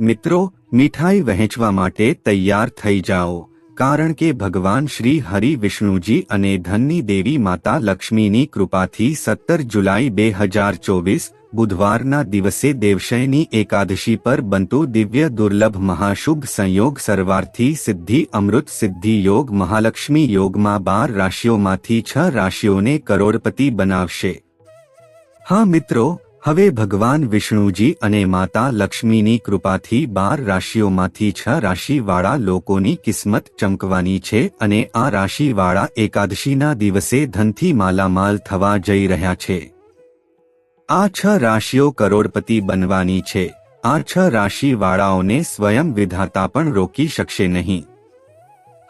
મિત્રો, મીઠાઈ વહેંચવા માટે તૈયાર થઈ જાઓ, કારણ કે ભગવાન શ્રી હરિ વિષ્ણુજી અને ધનની દેવી માતા લક્ષ્મીની કૃપાથી સત્તર જુલાઈ બે હજાર ચોવીસ, બુધવારના દિવસે દેવશયની એકાદશી પર બનતું દિવ્ય દુર્લભ મહાશુભ સંયોગ સરવારથી સિદ્ધિ, અમૃત સિદ્ધિ યોગ મહાલક્ષ્મી યોગમાં બાર રાશિઓમાંથી છ રાશિઓને કરોડપતિ બનાવશે. હા મિત્રો હવે ભગવાન વિષ્ણુજી અને માતા લક્ષ્મીની કૃપાથી બાર રાશિઓમાંથી છ રાશિવાળા લોકોની કિસ્મત ચમકવાની છે અને આ રાશિવાળા એકાદશીના દિવસે ધનથી માલામાલ થવા જઈ રહ્યા છે. આ છ રાશિઓ કરોડપતિ બનવાની છે. આ છ રાશિવાળાઓને સ્વયં વિધાતા પણ રોકી શકશે નહીં.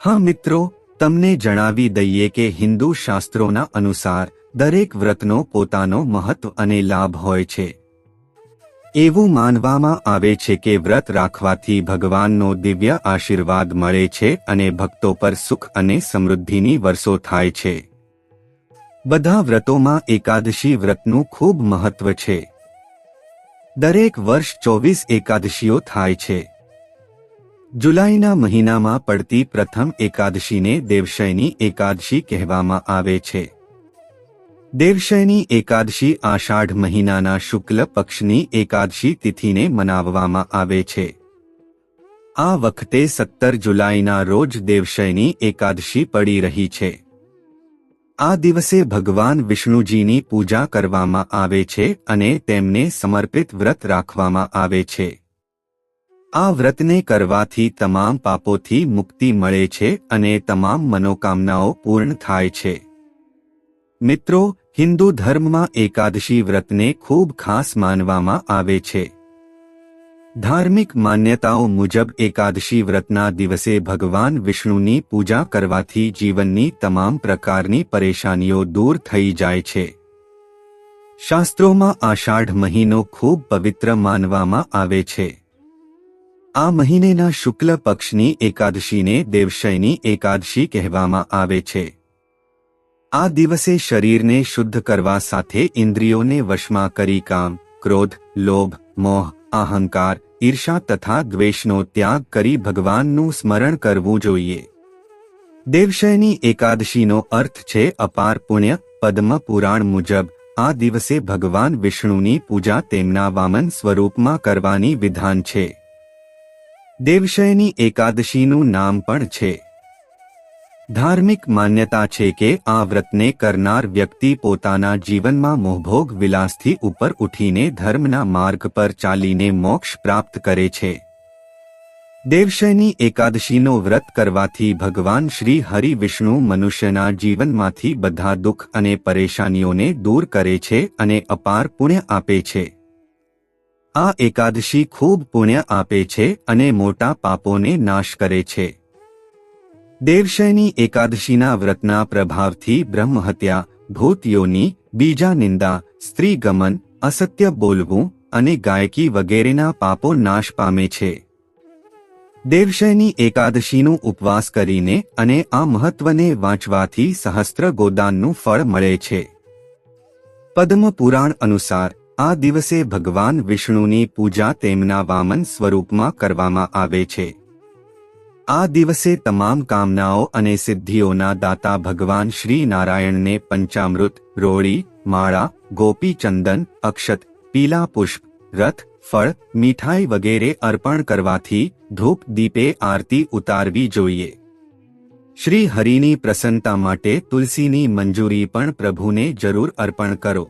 હા મિત્રો, તમને જણાવી દઈએ કે હિન્દુ શાસ્ત્રોના અનુસાર દરેક વ્રતનો પોતાનો મહત્વ અને લાભ હોય છે. એવું માનવામાં આવે છે કે વ્રત રાખવાથી ભગવાનનો દિવ્ય આશીર્વાદ મળે છે અને ભક્તો પર સુખ અને સમૃદ્ધિની વર્ષો થાય છે. બધા વ્રતોમાં એકાદશી વ્રતનું ખૂબ મહત્વ છે. દરેક વર્ષ ચોવીસ એકાદશીઓ થાય છે. જુલાઈના મહિનામાં પડતી પ્રથમ એકાદશીને દેવશયની એકાદશી કહેવામાં આવે છે. દેવશયની એકાદશી આષાઢ મહિનાના શુક્લ પક્ષની એકાદશી તિથિને મનાવવામાં આવે છે. આ વખતે સત્તર જુલાઈના રોજ દેવશયની એકાદશી પડી રહી છે. આ દિવસે ભગવાન વિષ્ણુજીની પૂજા કરવામાં આવે છે અને તેમને સમર્પિત વ્રત રાખવામાં આવે છે. આ વ્રતને કરવાથી તમામ પાપોથી મુક્તિ મળે છે અને તમામ મનોકામનાઓ પૂર્ણ થાય છે. મિત્રો, હિન્દુ ધર્મમાં એકાદશી વ્રતને ખૂબ ખાસ માનવામાં આવે છે. ધાર્મિક માન્યતાઓ મુજબ એકાદશી વ્રતના દિવસે ભગવાન વિષ્ણુની પૂજા કરવાથી જીવનની તમામ પ્રકારની પરેશાનીઓ દૂર થઈ જાય છે. શાસ્ત્રોમાં આષાઢ મહિનો ખૂબ પવિત્ર માનવામાં આવે છે. આ મહિનેના શુક્લ પક્ષની એકાદશીને દેવશયની એકાદશી કહેવામાં આવે છે. આ દિવસે શરીરને શુદ્ધ કરવા સાથે ઇન્દ્રિયોને વશમાં કરી કામ, ક્રોધ, લોભ, મોહ, અહંકાર, ઈર્ષા તથા દ્વેષનો ત્યાગ કરી ભગવાનનું સ્મરણ કરવું જોઈએ. દેવશયની એકાદશીનો અર્થ છે અપાર પુણ્ય, પદ્મ પુરાણ મુજબ, આ દિવસે ભગવાન વિષ્ણુની પૂજા તેમના વામન સ્વરૂપમાં કરવાની વિધાન છે. દેવશયની એકાદશીનું નામ પણ છે. ધાર્મિક માન્યતા છે કે આ વ્રતને કરનાર વ્યક્તિ પોતાના જીવનમાં મોહભોગ વિલાસથી ઉપર ઉઠીને ધર્મના માર્ગ પર ચાલીને મોક્ષ પ્રાપ્ત કરે છે. દેવશયની એકાદશીનો વ્રત કરવાથી ભગવાન શ્રી હરિ વિષ્ણુ મનુષ્યના જીવનમાંથી બધા દુઃખ અને પરેશાનીઓને દૂર કરે છે અને અપાર પુણ્ય આપે છે. આ એકાદશી ખૂબ પુણ્ય આપે છે અને મોટા પાપોને નાશ કરે છે. દેવશયની એકાદશીના વ્રતના પ્રભાવથી બ્રહ્મહત્યા, ભૂતયોની, બીજા નિંદા, સ્ત્રી ગમન, અસત્ય બોલવું અને ગાયકી વગેરેના પાપો નાશ પામે છે. દેવશયની એકાદશીનું ઉપવાસ કરીને અને આ મહત્વને વાંચવાથી સહસ્ત્ર ગોદાનનું ફળ મળે છે. પદ્મ પુરાણ અનુસાર, આ દિવસે ભગવાન વિષ્ણુની પૂજા તેમના વામન સ્વરૂપમાં કરવામાં આવે છે. આ દિવસે તમામ કામનાઓ અને સિદ્ધિઓના દાતા ભગવાન શ્રી નારાયણને પંચામૃત, રોળી, માળા ગોપી ચંદન અક્ષત, પીલા પુષ્પ, રથ, ફળ, મીઠાઈ વગેરે અર્પણ કરવાથી ધૂપ દીપે આરતી ઉતારવી જોઈએ. શ્રી હરિની પ્રસન્નતા માટે તુલસીની મંજૂરી પણ પ્રભુને જરૂર અર્પણ કરો.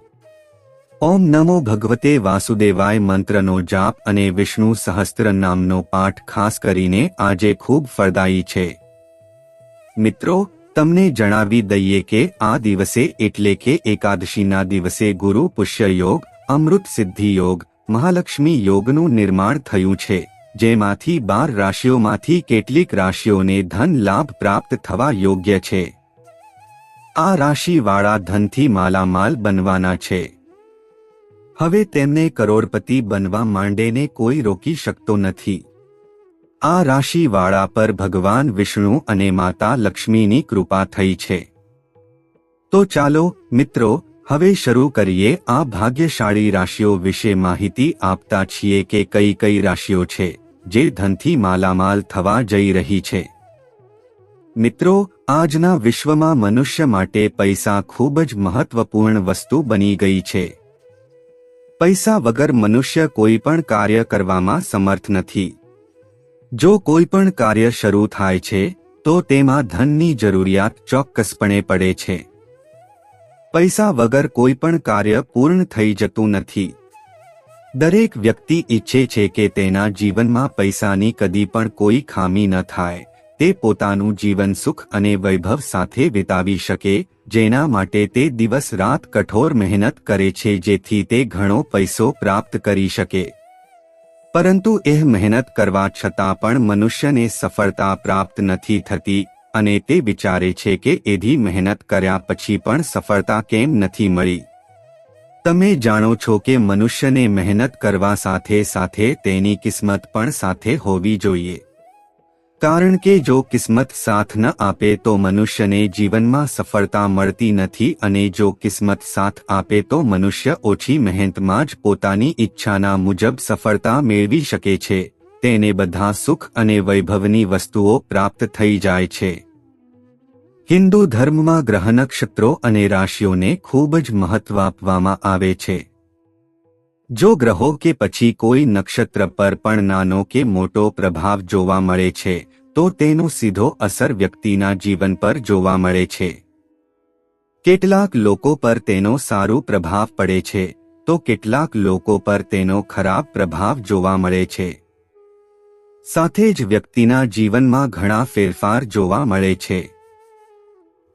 ઓમ નમો ભગવતે વાસુદેવાય મંત્રનો જાપ અને વિષ્ણુ સહસ્ત્ર નામનો પાઠ ખાસ કરીને આજે ખૂબ ફળદાયી છે. મિત્રો, તમને જણાવી દઈએ કે આ દિવસે એટલે કે એકાદશીના દિવસે ગુરુ પુષ્ય યોગ, અમૃત સિદ્ધિ યોગ, મહાલક્ષ્મી યોગનું નિર્માણ થયું છે, જેમાંથી બાર રાશિઓમાંથી કેટલીક રાશિઓને ધન લાભ પ્રાપ્ત થવા યોગ્ય છે. આ રાશિવાળા ધનથી માલામાલ બનવાના છે. હવે તેમને કરોડપતિ બનવા માંડેને કોઈ રોકી શકતો નથી. આ રાશિવાળા પર ભગવાન વિષ્ણુ અને માતા લક્ષ્મીની કૃપા થઈ છે. તો ચાલો, મિત્રો, હવે શરૂ કરીએ આ ભાગ્યશાળી રાશિઓ વિશે માહિતી આપતા છીએ કે કઈ કઈ રાશિઓ છે, જે ધનથી માલામાલ થવા જઈ રહી છે. મિત્રો, આજના વિશ્વમાં મનુષ્ય માટે પૈસા ખૂબ જ મહત્વપૂર્ણ વસ્તુ બની ગઈ છે. પૈસા વગર મનુષ્ય કોઈ પણ કાર્ય કરવામાં સમર્થ નથી. જો કોઈ પણ કાર્ય શરૂ થાય છે, તો તેમાં ધનની જરૂરિયાત ચોક્કસપણે પડે છે. પૈસા વગર કોઈ પણ કાર્ય પૂર્ણ થઈ જતું નથી. દરેક વ્યક્તિ ઈચ્છે છે કે તેના જીવનમાં પૈસાની કદી પણ કોઈ ખામી ન થાય. તે પોતાનું જીવન સુખ અને વૈભવ સાથે વિતાવી શકે જેના માટે તે દિવસ રાત કઠોર મહેનત કરે છે જેથી તે ઘણો પૈસો પ્રાપ્ત કરી શકે. પરંતુ એ મહેનત કરવા છતાં પણ મનુષ્યને સફળતા પ્રાપ્ત નથી થતી અને તે વિચારે છે કે એધી મહેનત કર્યા પછી પણ સફળતા કેમ નથી મળી. તમે જાણો છો કે મનુષ્યને મહેનત કરવા સાથે સાથે તેની કિસ્મત પણ સાથે હોવી જોઈએ. કારણ કે જો કિસ્મત સાથ ન આપે તો મનુષ્યને જીવનમાં સફળતા મળતી નથી અને જો કિસ્મત સાથ આપે તો મનુષ્ય ઓછી મહેનતમાં જ પોતાની ઈચ્છાના મુજબ સફળતા મેળવી શકે છે. તેને બધા સુખ અને વૈભવની વસ્તુઓ પ્રાપ્ત થઈ જાય છે. હિન્દુ ધર્મમાં ગ્રહ નક્ષત્રો અને રાશિઓને ખૂબ જ મહત્વ આપવામાં આવે છે. જો ગ્રહો કે પછી કોઈ નક્ષત્ર પર પણ નાનો કે મોટો પ્રભાવ જોવા મળે છે, તો તેનો સીધો અસર વ્યક્તિના જીવન પર જોવા મળે છે. કેટલાક લોકો પર તેનો સારો પ્રભાવ પડે છે, તો કેટલાક લોકો પર તેનો ખરાબ પ્રભાવ જોવા મળે છે. સાથે જ વ્યક્તિના જીવનમાં ઘણા ફેરફાર જોવા મળે છે.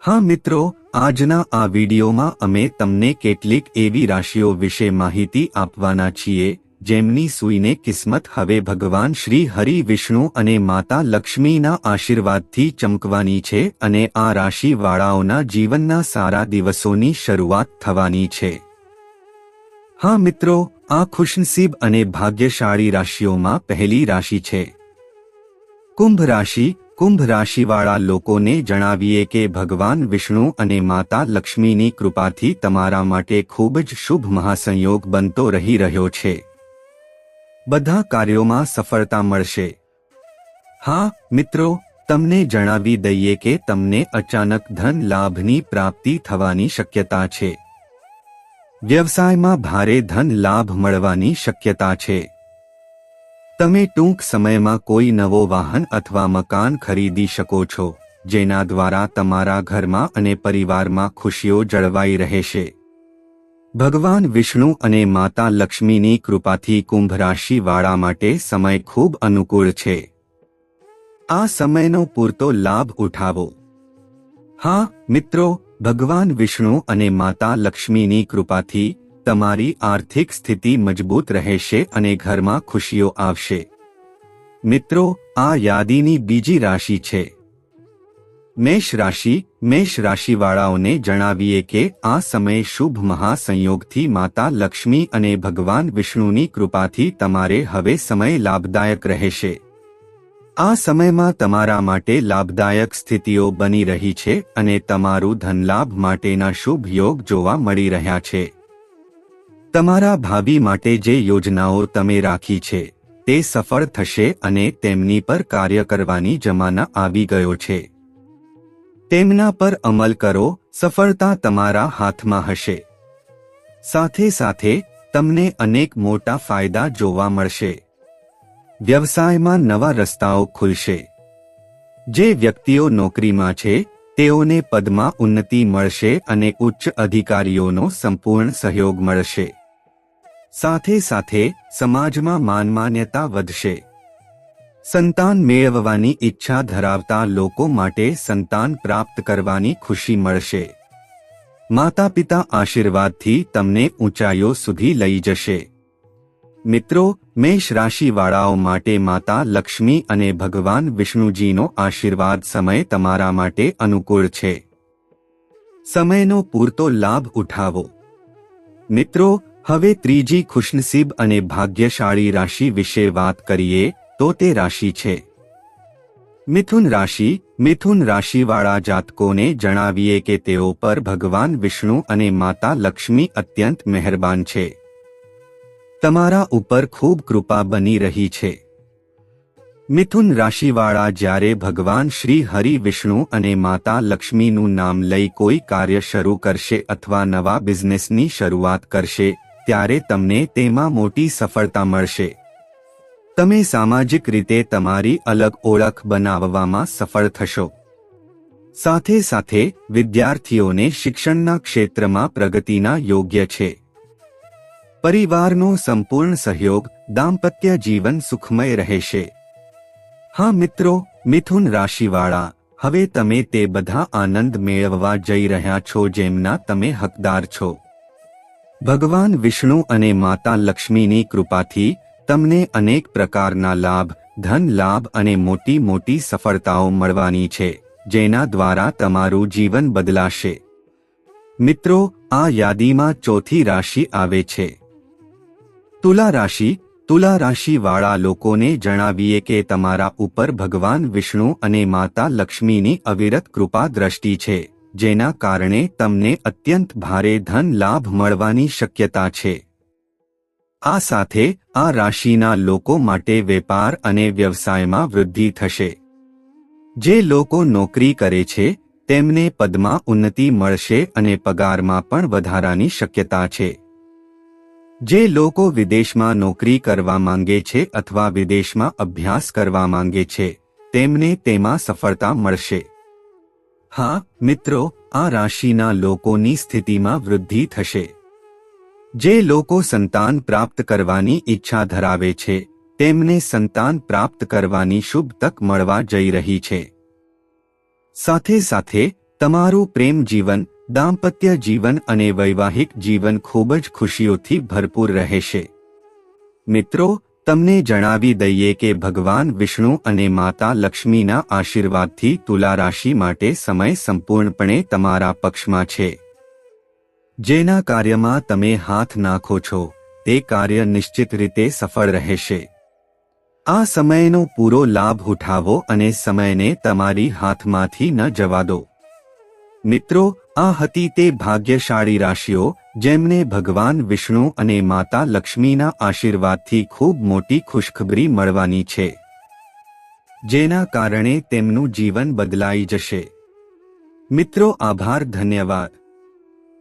હા મિત્રો, આજના આ વિડીયોમાં અમે તમને કેટલીક એવી રાશિઓ વિશે માહિતી આપવાના છીએ, જેમની સુઈને કિસ્મત હવે ભગવાન શ્રી હરિ વિષ્ણુ અને માતા લક્ષ્મીના આશીર્વાદથી ચમકવાની છે અને આ રાશિવાળાઓના જીવનના સારા દિવસોની શરૂઆત થવાની છે. હા મિત્રો, આ ખુશનસીબ અને ભાગ્યશાળી રાશિઓમાં પહેલી રાશિ છે. કુંભ રાશિ કુંભ રાશિવાળા લોકોને જણાવીએ કે ભગવાન વિષ્ણુ અને માતા લક્ષ્મીની કૃપાથી તમારા માટે ખૂબ જ શુભ મહાસંયોગ બનતો રહી રહ્યો છે. બધા કાર્યોમાં સફળતા મળશે. હા, મિત્રો, તમને જણાવી દઈએ કે તમને અચાનક ધન લાભની પ્રાપ્તિ થવાની શક્યતા છે. વ્યવસાયમાં ભારે ધન લાભ મળવાની શક્યતા છે. તમે ટૂંક સમયમાં કોઈ નવો વાહન અથવા મકાન ખરીદી શકો છો, જેના દ્વારા તમારા ઘરમાં અને પરિવારમાં ખુશીઓ જળવાઈ રહેશે. ભગવાન વિષ્ણુ અને માતા લક્ષ્મીની કૃપાથી કુંભ રાશિવાળા માટે સમય ખૂબ અનુકૂળ છે. આ સમયનો પૂરતો લાભ ઉઠાવો. હા, મિત્રો, ભગવાન વિષ્ણુ અને માતા લક્ષ્મીની કૃપાથી તમારી આર્થિક સ્થિતિ મજબૂત રહેશે અને ઘરમાં ખુશીઓ આવશે. મિત્રો, આ યાદીની બીજી રાશિ છે. મેષ રાશિ, મેષ રાશિવાળાઓને જણાવીએ કે આ સમય શુભ મહાસંયોગથી માતા લક્ષ્મી અને ભગવાન વિષ્ણુની કૃપાથી તમારે હવે સમય લાભદાયક રહેશે. આ સમયમાં તમારા માટે લાભદાયક સ્થિતિઓ બની રહી છે અને તમારું ધનલાભ માટેના શુભ યોગ જોવા મળી રહ્યા છે. તમારા ભાવિ માટે જે યોજનાઓ તમે રાખી છે, તે સફળ થશે અને તેમની પર કાર્ય કરવાની જમાના આવી ગયો છે. તેમના પર અમલ કરો, સફળતા તમારા હાથમાં હશે. સાથે સાથે, તમને અનેક મોટા ફાયદા જોવા મળશે. વ્યવસાયમાં નવા રસ્તાઓ ખુલશે. જે વ્યક્તિઓ નોકરીમાં છે, તેઓને પદમાં ઉન્નતિ મળશે અને ઉચ્ચ અધિકારીઓનો સંપૂર્ણ સહયોગ મળશે. સાથે સાથે સમાજમાં માનમાન્યતા વધશે. સંતાન મેળવવાની ઈચ્છા ધરાવતા લોકો માટે સંતાન પ્રાપ્ત કરવાની ખુશી મળશે. માતા પિતા આશીર્વાદથી તમને ઊંચાઈઓ સુધી લઈ જશે. મિત્રો, મેષ રાશિવાળાઓ માટે માતા લક્ષ્મી અને ભગવાન વિષ્ણુજીનો આશીર્વાદ સમય તમારા માટે અનુકૂળ છે. સમયનો પૂરતો લાભ ઉઠાવો. મિત્રો હવે ત્રીજી ખુશનસીબ અને ભાગ્યશાળી રાશિ વિશે વાત કરીએ, તો તે રાશિ છે. મિથુન રાશિ, મિથુન રાશિવાળા જાતકોને જણાવીએ કે તેઓ પર ભગવાન વિષ્ણુ અને માતા લક્ષ્મી અત્યંત મહેરબાન છે. તમારા ઉપર ખૂબ કૃપા બની રહી છે. મિથુન રાશિવાળા જ્યારે ભગવાન શ્રી હરિ વિષ્ણુ અને માતા લક્ષ્મીનું નામ લઈ કોઈ કાર્ય શરૂ કરશે અથવા નવા બિઝનેસની શરૂઆત કરશે ત્યારે તમને તેમાં મોટી સફળતા મળશે. તમે સામાજિક રીતે તમારી અલગ ઓળખ બનાવવામાં સફળ થશો. સાથે સાથે, વિદ્યાર્થીઓને શિક્ષણના ક્ષેત્રમાં પ્રગતિના યોગ્ય છે. પરિવારનો સંપૂર્ણ સહયોગ, દાંપત્ય જીવન સુખમય રહેશે. હા મિત્રો, મિથુન રાશિવાળા, હવે તમે તે બધા આનંદ મેળવવા જઈ રહ્યા છો જેમના તમે હકદાર છો. ભગવાન વિષ્ણુ અને માતા લક્ષ્મીની કૃપાથી તમને અનેક પ્રકારના લાભ, ધન લાભ અને મોટી મોટી સફળતાઓ મળવાની છે, જેના દ્વારા તમારું જીવન બદલાશે. મિત્રો, આ યાદીમાં ચોથી રાશિ આવે છે. તુલા રાશિ, તુલા રાશિવાળા લોકોને જણાવીએ કે તમારા ઉપર ભગવાન વિષ્ણુ અને માતા લક્ષ્મીની અવિરત કૃપા દ્રષ્ટિ છે. જેના કારણે તમને અત્યંત ભારે ધન લાભ મળવાની શક્યતા છે. આ સાથે આ રાશિના લોકો માટે વેપાર અને વ્યવસાયમાં વૃદ્ધિ થશે. જે લોકો નોકરી કરે છે, તેમને પદમાં ઉન્નતિ મળશે અને પગારમાં પણ વધારાની શક્યતા છે. જે લોકો વિદેશમાં નોકરી કરવા માંગે છે અથવા વિદેશમાં અભ્યાસ કરવા માંગે છે, તેમને તેમાં સફળતા મળશે. હા, મિત્રો, આ રાશિના લોકોની સ્થિતિમાં વૃદ્ધિ થશે. જે લોકો સંતાન પ્રાપ્ત કરવાની ઈચ્છા ધરાવે છે, તેમને સંતાન પ્રાપ્ત કરવાની શુભ તક મળવા જઈ રહી છે. સાથે સાથે, તમારું પ્રેમ જીવન, દાંપત્ય જીવન અને વૈવાહિક જીવન ખૂબ જ ખુશીઓથી ભરપૂર રહેશે. મિત્રો તમને જણાવી દઈએ કે ભગવાન વિષ્ણુ અને માતા લક્ષ્મીના આશીર્વાદથી તુલા રાશિ માટે સમય સંપૂર્ણપણે તમારા પક્ષમાં છે. જેના કાર્યમાં તમે હાથ નાખો છો, તે કાર્ય નિશ્ચિત રીતે સફળ રહેશે. આ સમયનો પૂરો લાભ ઉઠાવો અને સમયને તમારી હાથમાંથી ન જવા દો. મિત્રો, આ હતી તે ભાગ્યશાળી રાશિઓ જેમને ભગવાન વિષ્ણુ અને માતા લક્ષ્મીના આશીર્વાદથી ખૂબ મોટી ખુશખબરી મળવાની છે. જેના કારણે તેમનું જીવન બદલાઈ જશે. મિત્રો, આભાર, ધન્યવાદ.